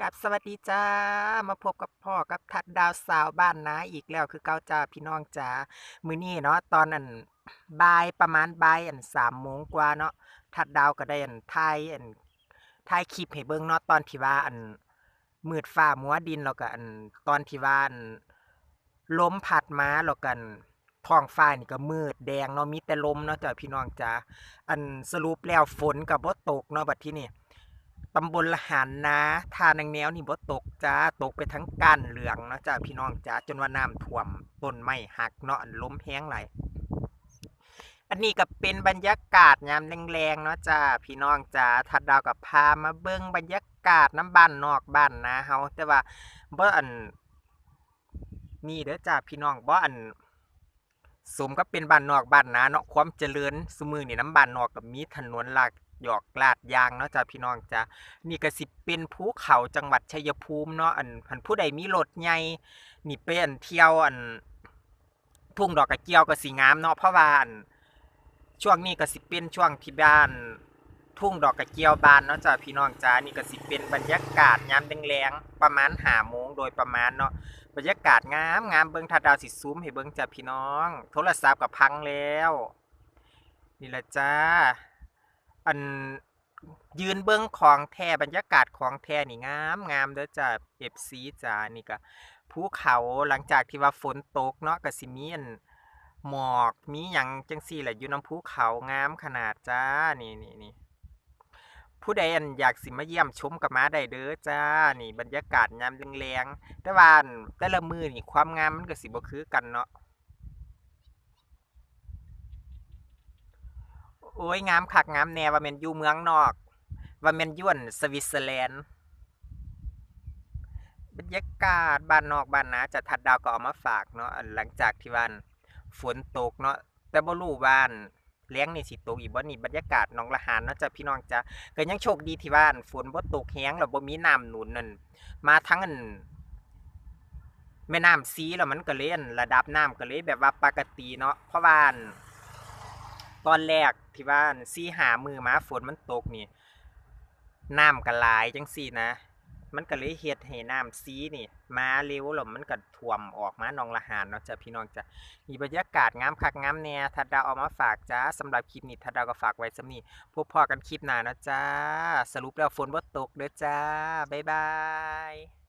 กับสวัสดีจ้า มาพบกับพ่อกับทัดดาวสาวบ้านนาอีกแล้วคือเก้าจ้าพี่น้องจ้ามือนี้เนาะตอนอันบ่ายประมาณบ่ายอันสามโมงกว่าเนาะทัดดาวก็ได้อันถ่ายอันถ่ายคลิปให้เบิ่งเนาะตอนที่ว่าอันมืดฟ้ามัวดินแล้วก็อันตอนที่ว่าอันลมพัดมาแล้วกันท้องฟ้านี่ก็มืดแดงเนาะมีแต่ลมเนาะจ้าพี่น้องจ้าอันสรุปแล้วฝนก็บ่ตกเนาะบัดที่นี้ ตำบลละหารนะทานางแนวนี่บ่ตกจ้าตกไปทั้งก้านเหลืองเนาะจ้าพี่น้องจ้าจนว่าน้ำท่วมต้นไม้หักเนาะล้มแห้งไหลอันนี้ก็เป็นบรรยากาศยามแรงๆเนาะจ้าพี่น้องจ้าทัดดาวกับพามาเบิ่งบรรยากาศน้ำบ้านนอกบ้านนาเฮาแต่ว่าบ่อันนี่เด้อจ้าพี่น้องบ่อันสมกับเป็นบ้านนอกบ้านนาเนาะความเจริญซุมื้อนี่น้ำบ้านนอกก็มีถนนหลาก หยอกลาดยางเนาะจ้าพี่น้องจ้านี่ก็สิเป็นภูเขาจังหวัดชัยภูมิเนาะอันหันผู้ใดมีรถใหญ่นี่ไปอันเที่ยวอันทุ่งดอกกระเจียวก็สิงามเนาะเพราะว่าอันช่วงนี้ก็สิเป็นช่วงที่บ้านทุ่งดอกกระเจียวบานเนาะจ้าพี่น้องจ้านี่ก็สิเป็นบรรยากาศยามแรงๆประมาณหาโมงโดยประมาณเนาะบรรยากาศงามงามเบิ่งทัดดาวสิซูมให้เบิ่งจ้ะพี่น้อง โทรศัพท์กับพังแล้ว นี่แหละจ้า อันยืนเบิ่งของแท้บรรยากาศของแท้นี่งามงามเด้อจ้ะ FC จ้านี่ก็ภูเขาหลังจากที่ว่าฝนตกเนาะก็สิมีอันหมอกมีหยังจังซี่แหละอยู่น้ำภูเขางามขนาดจ้านี่นี่นี่ผู้ใดอันอยากสิมาเยี่ยมชมกับมาได้เด้อจ้านี่บรรยากาศยามแรงๆแต่ว่าอั่นแต่ละมือนี่ความงามมันก็สิบ่คือกันเนาะ โอ้ยงามคักงามแน่ว่าแม่นอยู่เมืองนอก ว่าแม่นยู่นสวิตเซอร์แลนด์บรรยากาศบ้านนอกบ้านนาจะทัดดาวก็เอามาฝากเนาะหลังจากที่วันฝนตกเนาะแต่บ่รู้ว่าอั่นแล้งนี่สิตกอีกบ่นี่บรรยากาศหนองละหานเนาะจ้ะพี่น้องจ้ะก็ยังโชคดีที่ว่าอั่นฝนบ่ตกแห้งแล้วบ่มีน้ำหนุนนั่นมาทั้งอันแม่น้ำซีแล้วมันก็เล่นระดับน้ำก็เลยแบบว่าปกติเนาะเพราะว่าอั่น ตอนแรกที่ว่าอั่น4-5มื้อมาฝนมันตกนี่น้ำก็หลายจังซี่นะ มันก็เลยเฮ็ดให้น้ำซีนี่ มาเร็วแล้วมันก็ท่วมออกมาหนองละหานเนาะจ้ะพี่น้องจ้ะนี่บรรยากาศงามคักงามแน่ทัดดาวเอามาฝากจ้าสำหรับคลิปนี้ทัดดาวก็ฝากไว้สำนี้พบพอกันคลิปหน้านะจ้าสรุปแล้วฝนบ่ตกเด้อจ้าบ๊ายบาย